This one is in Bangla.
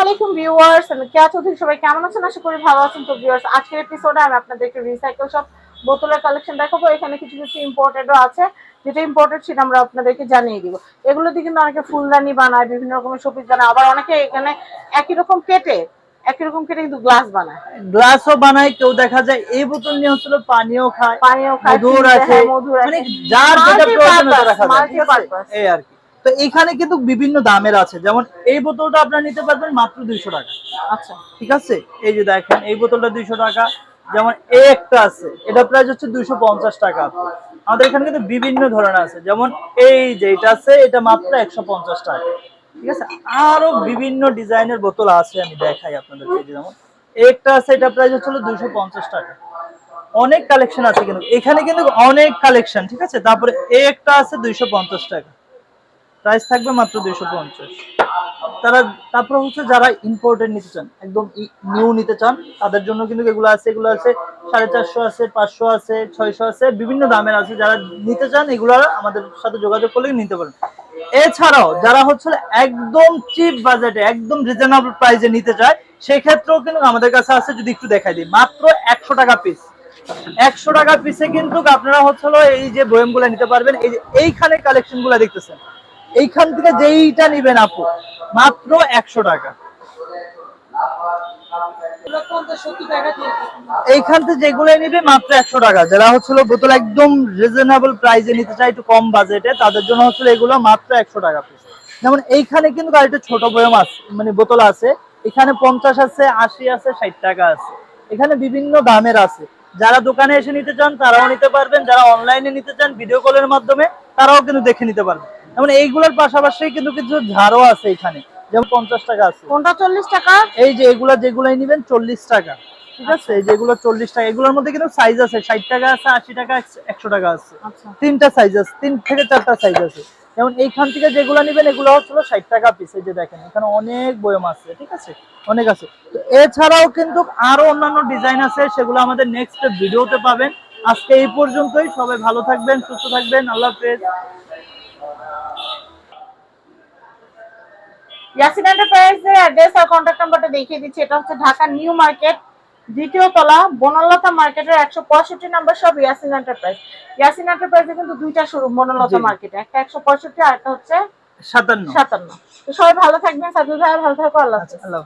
আলাইকুম ভিউয়ার্স আমি কেয়া চৌধুরী সবাই কেমন আছেন? আশা করি ভালো আছেন। তো ভিউয়ার্স আজকের এপিসোডে আমি আপনাদেরকে রিসাইকেল সব বোতলের কালেকশন দেখাবো। এখানে কিছু কিছু ইম্পোর্টেডও আছে। যেটা ইম্পোর্টেড সেটা আমরা আপনাদেরকে জানিয়ে দিব। এগুলো দিয়ে কিন্তু অনেকে ফুলদানি বানায় বিভিন্ন রকমের শোপিস বানায়। আবার অনেকে এখানে একই রকম কেটে একই রকম কেটে কিন্তু গ্লাস বানায়। গ্লাসও বানায় কেউ দেখা যায় এই বোতল নিয়ে হচ্ছিল পানিও খায় পানিও খায় মধু ফ্রিজে, রাখে হ্যাঁ, মানে যার যেটা প্রয়োজন রাখা যায় আছে? এই আর কি। তো এখানে কিন্তু বিভিন্ন দামের আছে। যেমন এই বোতলটা আপনারা নিতে পারবেন মাত্র দুইশো টাকা। আচ্ছা। ঠিক আছে? এই যে দেখেন এই বোতলটা দুইশো টাকা। যেমন এই একটা আছে এটা প্রাইস হচ্ছে দুইশো পঞ্চাশ টাকা। আমাদের এখানে কিন্তু বিভিন্ন ধরনের আছে। যেমন এই যে এটা আছে এটা মাত্র একশো পঞ্চাশ টাকা। ঠিক আছে? আরও বিভিন্ন ডিজাইনের বোতল আছে আমি দেখাই আপনাদেরকে যেমন একটা আছে এটা প্রাইস হচ্ছে দুইশো পঞ্চাশ টাকা। অনেক কালেকশন আছে কিন্তু এখানে কিন্তু অনেক কালেকশন ঠিক আছে? তারপরে একটা আছে দুইশো পঞ্চাশ টাকা। প্রাইস থাকবে মাত্র দুইশো পঞ্চাশ। তারা, তারপর হচ্ছে যারা ইম্পোর্টেড নিতে চান, একদম নিউ নিতে চান, তাদের জন্য কিন্তু এগুলো আছে এগুলো আছে সাড়ে চারশো আছে, পাঁচশো আছে, ছয়শো আছে, বিভিন্ন দামের আছে। যারা নিতে চান, এগুলো আমাদের সাথে যোগাযোগ করলে নিতে পারেন। এছাড়াও যারা হচ্ছে একদম চিপ বাজেটে, একদম রিজনেবল প্রাইসে নিতে চায় সেই ক্ষেত্রেও কিন্তু আমাদের কাছে আছে, যদি একটু দেখাই দিই, মাত্র একশো টাকা পিস একশো টাকা পিসে কিন্তু আপনারা হচ্ছে এই যে বয়ামগুলো নিতে পারবেন, এই যে এইখানে কালেকশনগুলা দেখতেছেন। এইখান থেকে যেইটা নিবেন আপু, মাত্র একশো টাকা। এইখান থেকে যেগুলো নিবে মাত্র একশো টাকা। যারা হচ্ছিল বোতল একদম রিজনেবল প্রাইসে নিতে চায়, একটু কম বাজেটে তাদের জন্য হচ্ছিল এগুলো মাত্র একশো টাকা যেমন এইখানে কিন্তু আরেকটা ছোট বয়ম আছে মানে বোতল আছে। এখানে পঞ্চাশ আছে, আশি আছে, ষাট টাকা আছে। এখানে বিভিন্ন দামের আছে। যারা দোকানে এসে নিতে চান, তারাও নিতে পারবেন। যারা অনলাইনে নিতে চান ভিডিও কলের মাধ্যমে, তারাও কিন্তু দেখে নিতে পারবেন। যেমন এইগুলোর পাশাপাশি কিন্তু কিছু ঝাড়ও আছে এখানে। যেমন পঞ্চাশ টাকা আছে। কোনটা চল্লিশ টাকা? এই যে এগুলা যেগুলাই নিবেন চল্লিশ টাকা। ঠিক আছে? যেগুলো চল্লিশ টাকা এগুলোর মধ্যে কিন্তু সাইজ আছে। ষাট টাকা আছে আশি টাকা একশো টাকা আছে। আচ্ছা। তিনটা সাইজ আছে তিন থেকে চারটা সাইজ আছে। যেমন এইখান থেকে যেগুলো নিবেন এগুলো হচ্ছিল ষাট টাকা পিস এই যে দেখেন এখানে অনেক বয়ম আছে ঠিক আছে? অনেক আছে। তো এছাড়াও কিন্তু আরও অন্যান্য ডিজাইন আছে সেগুলো আমাদের নেক্সট ভিডিওতে পাবেন। আজকে এই পর্যন্তই। সবাই ভালো থাকবেন সুস্থ থাকবেন। আল্লাহ হাফেজ। ইয়াসিন এন্টারপ্রাইজের অ্যাড্রেস আর কন্ট্যাক্ট নাম্বারটা দেখিয়ে দিচ্ছি। এটা হচ্ছে ঢাকা নিউ মার্কেট দ্বিতীয় তলা বনলতা মার্কেটের একশো পঁয়ষট্টি নাম্বার সব ইয়াসিন এন্টারপ্রাইজ ইয়াসিন এন্টারপ্রাইজে কিন্তু দুইটা শোরুম বনলতা মার্কেটে। একটা একশো পঁয়ষট্টি আর একটা হচ্ছে সাতান্ন। সাতান্ন। তো সবাই ভালো থাকবেন। সাদুল ভাই ভালো থাকো আল্লাহ হাফেজ। আল্লাহ